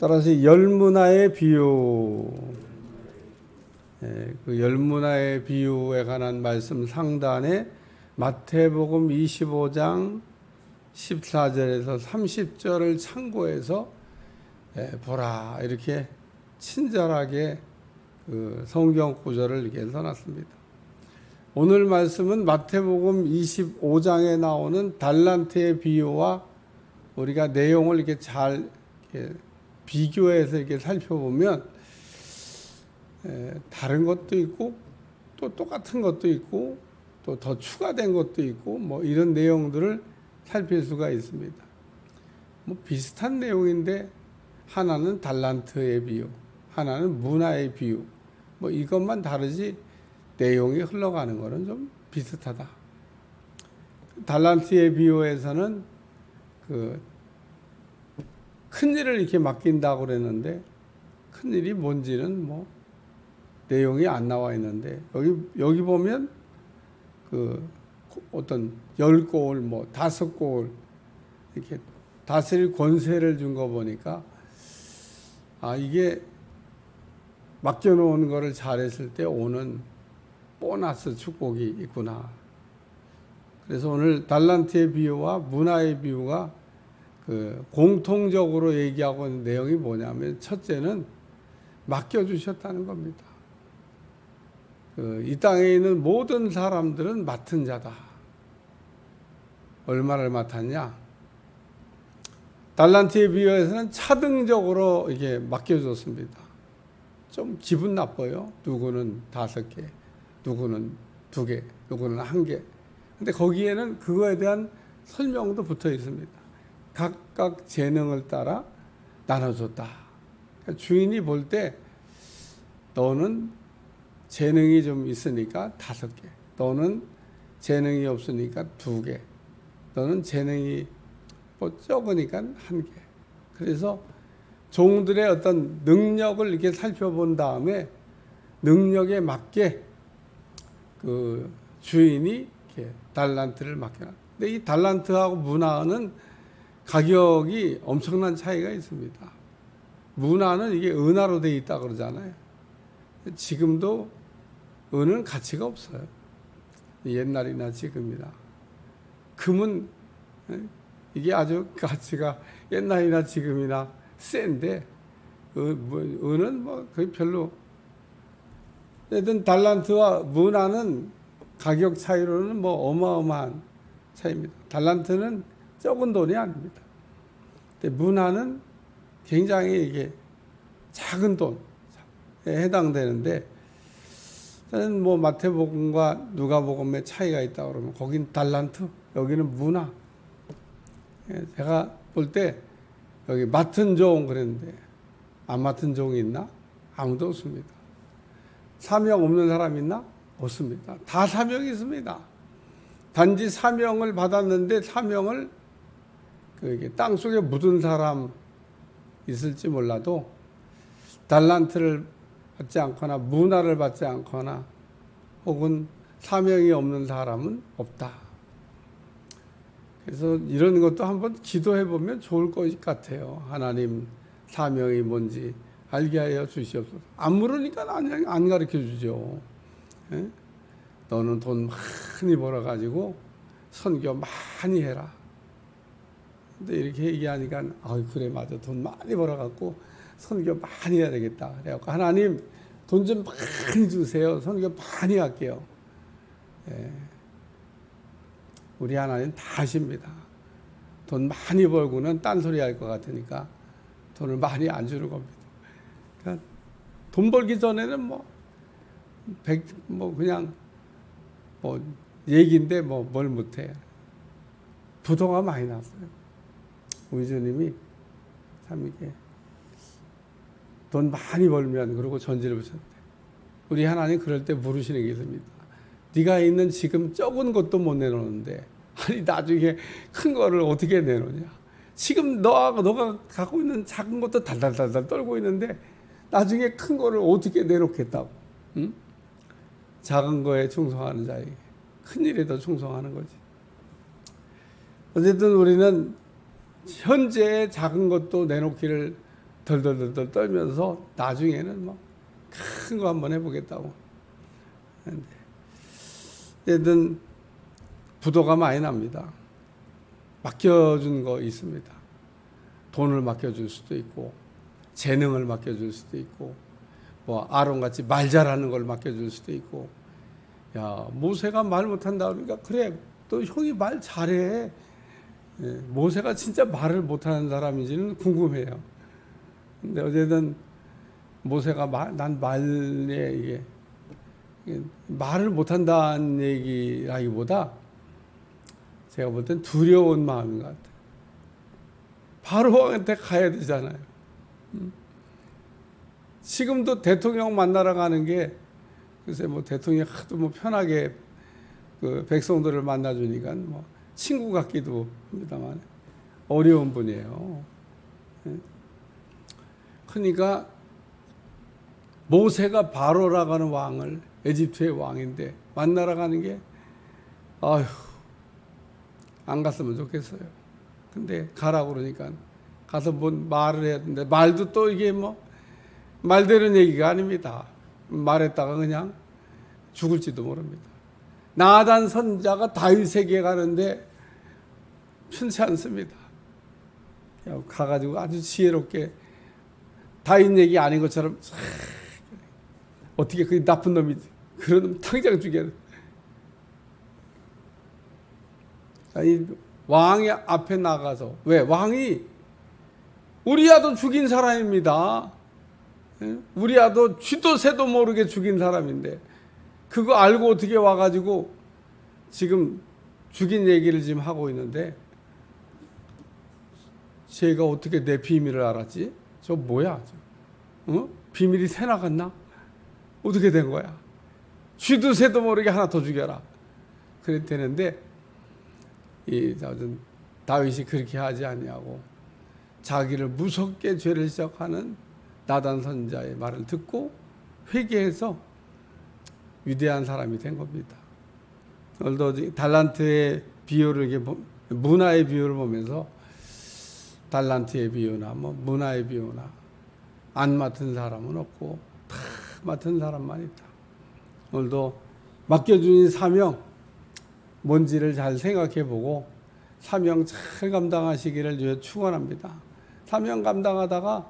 따라서 열문화의 비유, 예, 그 열문화의 비유에 관한 말씀 상단에 마태복음 25장 14절에서 30절을 참고해서 예, 보라 이렇게 친절하게 그 성경 구절을 이렇게 써놨습니다. 오늘 말씀은 마태복음 25장에 나오는 달란트의 비유와 우리가 내용을 이렇게 잘 이렇게 비교해서 이렇게 살펴보면 에, 다른 것도 있고 또 똑같은 것도 있고 또 더 추가된 것도 있고 뭐 이런 내용들을 살필 수가 있습니다. 뭐 비슷한 내용인데 하나는 달란트의 비유, 하나는 문화의 비유, 뭐 이것만 다르지 내용이 흘러가는 거는 좀 비슷하다. 달란트의 비유에서는 그 큰 일을 이렇게 맡긴다고 그랬는데 큰 일이 뭔지는 뭐 내용이 안 나와 있는데 여기 여기 보면 그 어떤 열 고을 뭐 다섯 고을 이렇게 다스릴 권세를 준 거 보니까 아 이게 맡겨놓은 거를 잘했을 때 오는 보너스 축복이 있구나. 그래서 오늘 달란트의 비유와 문화의 비유가 그 공통적으로 얘기하고 있는 내용이 뭐냐면 첫째는 맡겨주셨다는 겁니다. 그 이 땅에 있는 모든 사람들은 맡은 자다. 얼마를 맡았냐? 달란트에 비유해서는 차등적으로 이게 맡겨줬습니다. 좀 기분 나빠요. 누구는 다섯 개, 누구는 두 개, 누구는 한 개. 근데 거기에는 그거에 대한 설명도 붙어 있습니다. 각각 재능을 따라 나눠줬다. 그러니까 주인이 볼 때 너는 재능이 좀 있으니까 다섯 개, 너는 재능이 없으니까 두 개, 너는 재능이 뭐 적으니까 한 개. 그래서 종들의 어떤 능력을 이렇게 살펴본 다음에 능력에 맞게 그 주인이 이렇게 달란트를 맡겨놨. 근데 이 달란트하고 문화는 가격이 엄청난 차이가 있습니다. 문화는 이게 은화로 돼 있다 그러잖아요. 지금도 은은 가치가 없어요. 옛날이나 지금이나 금은 예, 이게 아주 가치가 옛날이나 지금이나 센데 은, 뭐, 은은 뭐 거의 별로 하여튼 달란트와 문화는 가격 차이로는 뭐 어마어마한 차이입니다. 달란트는 적은 돈이 아닙니다. 근데 문화는 굉장히 이게 작은 돈에 해당되는데 저는 뭐 마태복음과 누가복음의 차이가 있다 그러면 거긴 달란트, 여기는 문화. 예, 제가 볼 때 여기 맡은 종 그랬는데 안 맡은 종이 있나? 아무도 없습니다. 사명 없는 사람 있나? 없습니다. 다 사명이 있습니다. 단지 사명을 받았는데 사명을 그 땅 속에 묻은 사람 있을지 몰라도 달란트를 받지 않거나 문화를 받지 않거나 혹은 사명이 없는 사람은 없다. 그래서 이런 것도 한번 기도해 보면 좋을 것 같아요. 하나님 사명이 뭔지 알게 하여 주시옵소서. 안 물으니까 안, 안 가르쳐 주죠. 예? 너는 돈 많이 벌어가지고 선교 많이 해라. 근데 이렇게 얘기하니까 아 그래 맞아 돈 많이 벌어갖고 선교 많이 해야 되겠다. 그래갖고 하나님 돈 좀 많이 주세요. 선교 많이 할게요. 예. 우리 하나님 다 아십니다. 돈 많이 벌고는 딴소리 할 것 같으니까 돈을 많이 안 주는 겁니다. 그러니까 돈 벌기 전에는 뭐, 백, 뭐 그냥 뭐 얘기인데 뭐 뭘 못해. 부도가 많이 났어요. 우리 주님이 참 이게 돈 많이 벌면 그러고 전지를 보셨대. 우리 하나님 그럴 때 물으시는 게 있습니다. 네가 있는 지금 적은 것도 못 내놓는데 아니 나중에 큰 거를 어떻게 내놓냐? 지금 너가 너가 갖고 있는 작은 것도 달달달달 떨고 있는데 나중에 큰 거를 어떻게 내놓겠다고? 응? 작은 거에 충성하는 자에게 큰 일에 더 충성하는 거지. 어쨌든 우리는 현재 작은 것도 내놓기를 덜덜덜덜 떨면서 나중에는 뭐 큰 거 한번 해보겠다고. 얘든 부도가 많이 납니다. 맡겨준 거 있습니다. 돈을 맡겨줄 수도 있고 재능을 맡겨줄 수도 있고 뭐 아론 같이 말 잘하는 걸 맡겨줄 수도 있고 야 모세가 말 못한다 그러니까 그래 또 형이 말 잘해 예, 모세가 진짜 말을 못하는 사람인지는 궁금해요. 근데 어쨌든 모세가 말, 난 말에 이게, 말을 못한다는 얘기라기보다 제가 볼 땐 두려운 마음인 것 같아요. 바로 왕한테 가야 되잖아요. 음. 지금도 대통령 만나러 가는 게 글쎄 뭐 대통령이 하도 뭐 편하게 그 백성들을 만나주니까 뭐 친구 같기도 합니다만 어려운 분이에요. 예. 그러니까 모세가 바로라고 하는 왕을 에집트의 왕인데 만나러 가는 게 아휴 안 갔으면 좋겠어요. 근데 가라고 그러니까 가서 뭔 말을 해야 되는데 말도 또 이게 뭐 말되는 얘기가 아닙니다. 말했다가 그냥 죽을지도 모릅니다. 나단 선자가 다윗에게 가는데 편치 않습니다. 가가지고 아주 지혜롭게 다윗 얘기 아닌 것처럼 싹 어떻게 그 나쁜 놈이 그런 놈 당장 돼. 이 왕의 앞에 나가서 왜 왕이 우리야도 죽인 사람입니다. 예? 우리야도 쥐도 새도 모르게 죽인 사람인데 그거 알고 어떻게 와가지고 지금 죽인 얘기를 지금 하고 있는데 제가 어떻게 내 비밀을 알았지? 저 뭐야? 저? 어? 비밀이 새 나갔나? 어떻게 된 거야? 쥐도 새도 모르게 하나 더 죽여라. 그랬대는데 이 다윗이 그렇게 하지 아니하고 자기를 무섭게 죄를 시작하는 나단 선자의 말을 듣고 회개해서 위대한 사람이 된 겁니다. 오늘도 달란트의 비유를 문화의 비유를 보면서 달란트의 비유나 뭐 문화의 비유나 안 맡은 사람은 없고 다 맡은 사람만 있다. 오늘도 맡겨주신 사명 뭔지를 잘 생각해 보고 사명 잘 감당하시기를 축원합니다. 사명 감당하다가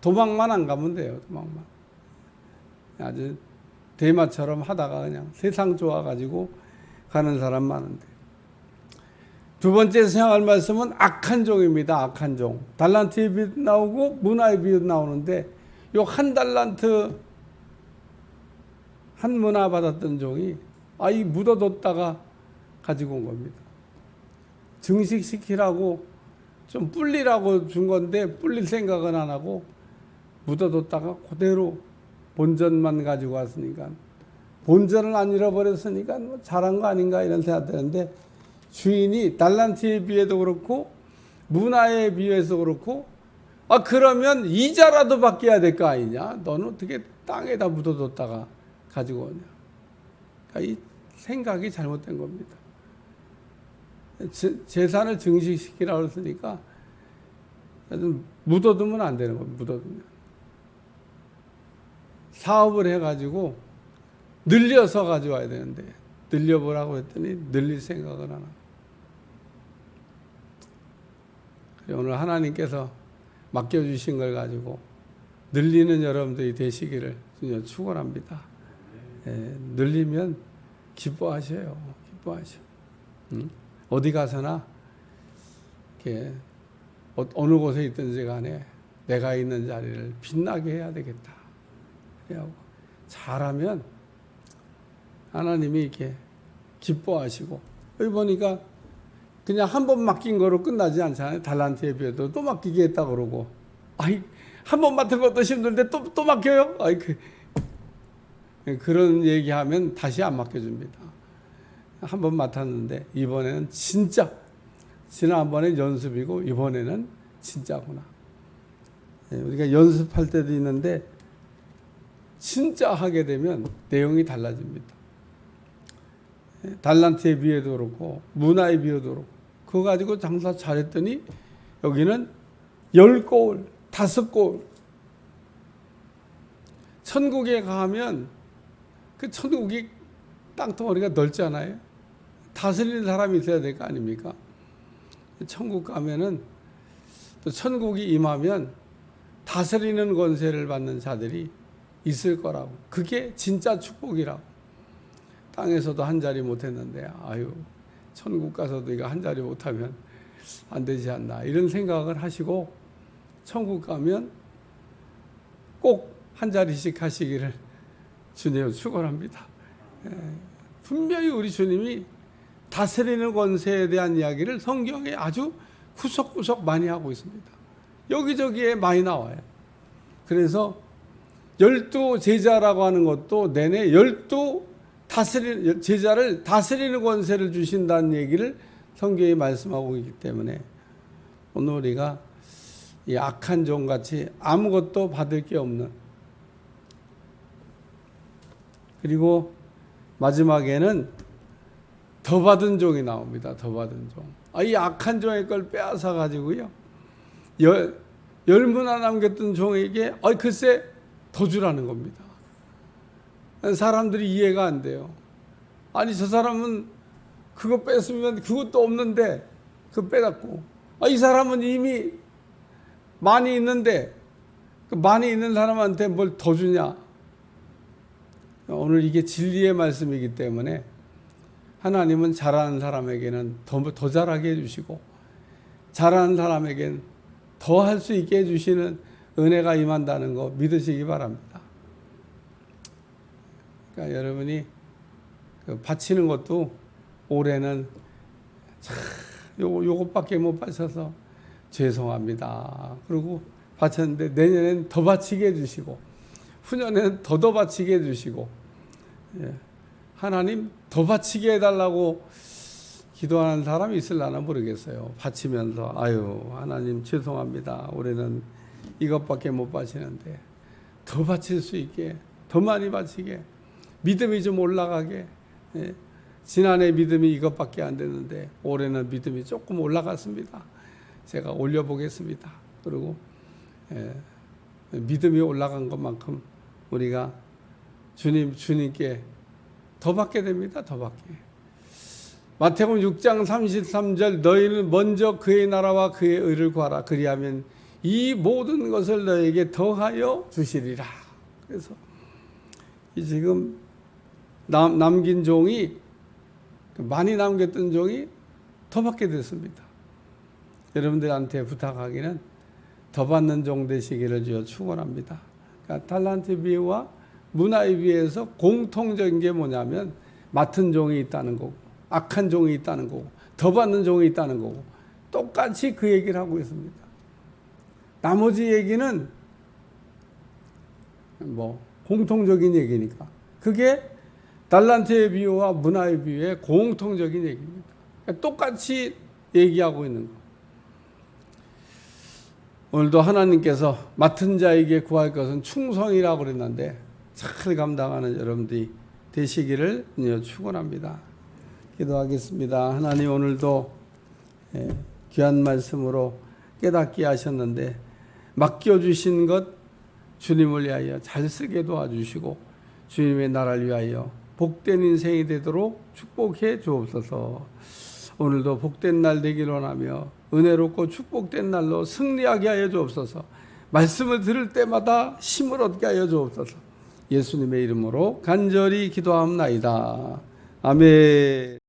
도망만 안 가면 돼요. 도망만. 아주 대마처럼 하다가 그냥 세상 좋아가지고 가는 사람 많은데. 두 번째 생각할 말씀은 악한 종입니다. 악한 종. 달란트의 비도 나오고 문화의 비도 나오는데 요 한 달란트 한 문화 받았던 종이 아이 묻어뒀다가 가지고 온 겁니다. 증식시키라고 좀 불리라고 준 건데 불릴 생각은 안 하고 묻어뒀다가 그대로 본전만 가지고 왔으니까 본전을 안 잃어버렸으니까 뭐 잘한 거 아닌가 이런 생각 드는데 주인이 달란트에 비해도 그렇고 문화에 비해서 그렇고 아 그러면 이자라도 받겨야 될 거 아니냐? 너는 어떻게 땅에다 묻어뒀다가 가지고 오냐? 그러니까 이 생각이 잘못된 겁니다. 재 산을 증식시키라고 했으니까 묻어두면 안 되는 겁니다. 묻어두면. 사업을 해가지고 늘려서 가져와야 되는데 늘려보라고 했더니 늘릴 생각을 하나. 오늘 하나님께서 맡겨주신 걸 가지고 늘리는 여러분들이 되시기를 축원합니다. 예, 늘리면 기뻐하셔요. 기뻐하셔. 응? 어디 가서나 이렇게 어, 어느 곳에 있든지 간에 내가 있는 자리를 빛나게 해야 되겠다. 그래고 잘하면 하나님이 이렇게 기뻐하시고 여기 보니까 그냥 한 번 맡긴 거로 끝나지 않잖아요. 달란트에 비해도 또 맡기게 했다 그러고 아이 한 번 맡은 것도 힘든데 또 또 맡겨요? 아이 그 그런 얘기하면 다시 안 맡겨줍니다. 한 번 맡았는데 이번에는 진짜 지난번에 연습이고 이번에는 진짜구나. 예, 우리가 연습할 때도 있는데 진짜 하게 되면 내용이 달라집니다. 예, 달란트에 비해도 그렇고 문화에 비해도 그렇고 그거 가지고 장사 잘했더니 여기는 열 거울, 다섯 거울 천국에 가면 그 천국이 땅덩어리가 넓잖아요. 다스리는 사람이 있어야 될 거 아닙니까? 천국 가면은 또 천국이 임하면 다스리는 권세를 받는 자들이 있을 거라고. 그게 진짜 축복이라고. 땅에서도 한 자리 못했는데 아유 천국 가서도 이거 한 자리 못하면 안 되지 않나 이런 생각을 하시고 천국 가면 꼭 한 자리씩 하시기를 주님 축원합니다. 예, 분명히 우리 주님이 다스리는 권세에 대한 이야기를 성경에 아주 구석구석 많이 하고 있습니다. 여기저기에 많이 나와요. 그래서 열두 제자라고 하는 것도 내내 열두 다스리는 제자를 다스리는 권세를 주신다는 얘기를 성경이 말씀하고 있기 때문에 오늘 우리가 이 악한 종 같이 아무것도 받을 게 없는 그리고 마지막에는 더 받은 종이 나옵니다. 더 받은 종. 아, 이 악한 종의 걸 빼앗아 가지고요. 열, 열무나 남겼던 종에게 아, 글쎄 더 주라는 겁니다. 사람들이 이해가 안 돼요. 아니 저 사람은 그거 뺐으면 그것도 없는데 그거 빼갖고 아, 이 사람은 이미 많이 있는데 그 많이 있는 사람한테 뭘 더 주냐? 오늘 이게 진리의 말씀이기 때문에 하나님은 잘하는 사람에게는 더, 더 잘하게 해주시고 잘하는 사람에겐 더할 수 있게 해주시는 은혜가 임한다는 거 믿으시기 바랍니다. 그러니까 여러분이 그 바치는 것도 올해는 참 요거 요것밖에 못 바쳐서 죄송합니다. 그리고 바쳤는데 내년엔 더 바치게 해주시고 후년에는 더더 바치게 해주시고 예. 하나님 더 바치게 해달라고 기도하는 사람이 있을라나 모르겠어요. 바치면서 아유 하나님 죄송합니다. 올해는 이것밖에 못 바치는데 더 바칠 수 있게 더 많이 바치게 믿음이 좀 올라가게 예. 지난해 믿음이 이것밖에 안 됐는데 올해는 믿음이 조금 올라갔습니다. 제가 올려보겠습니다. 그리고 예. 믿음이 올라간 것만큼 우리가 주님 주님께 더 받게 됩니다. 더 받게. 마태복음 6장 33절 너희는 먼저 그의 나라와 그의 의를 구하라 그리하면 이 모든 것을 너에게 더하여 주시리라. 그래서 이 지금 남, 남긴 종이 많이 남겼던 종이 더 받게 됐습니다. 여러분들한테 부탁하기는 더 받는 종 되시기를 주여 축원합니다. 그러니까 탈란트 비유와 문화에 비해서 공통적인 게 뭐냐면 맡은 종이 있다는 거고 악한 종이 있다는 거고 더 받는 종이 있다는 거고 똑같이 그 얘기를 하고 있습니다. 나머지 얘기는 뭐 공통적인 얘기니까 그게 달란트의 비유와 문화의 비유의 공통적인 얘기입니다. 그러니까 똑같이 얘기하고 있는 거. 오늘도 하나님께서 맡은 자에게 구할 것은 충성이라고 그랬는데 잘 감당하는 여러분들이 되시기를 축원합니다. 기도하겠습니다. 하나님 오늘도 예, 귀한 말씀으로 깨닫게 하셨는데 맡겨 주신 것 주님을 위하여 잘 쓰게 도와주시고 주님의 나라를 위하여 복된 인생이 되도록 축복해 주옵소서. 오늘도 복된 날 되기를 원하며 은혜롭고 축복된 날로 승리하게 하여 주옵소서. 말씀을 들을 때마다 힘을 얻게 하여 주옵소서. 예수님의 이름으로 간절히 기도합나이다. 아멘.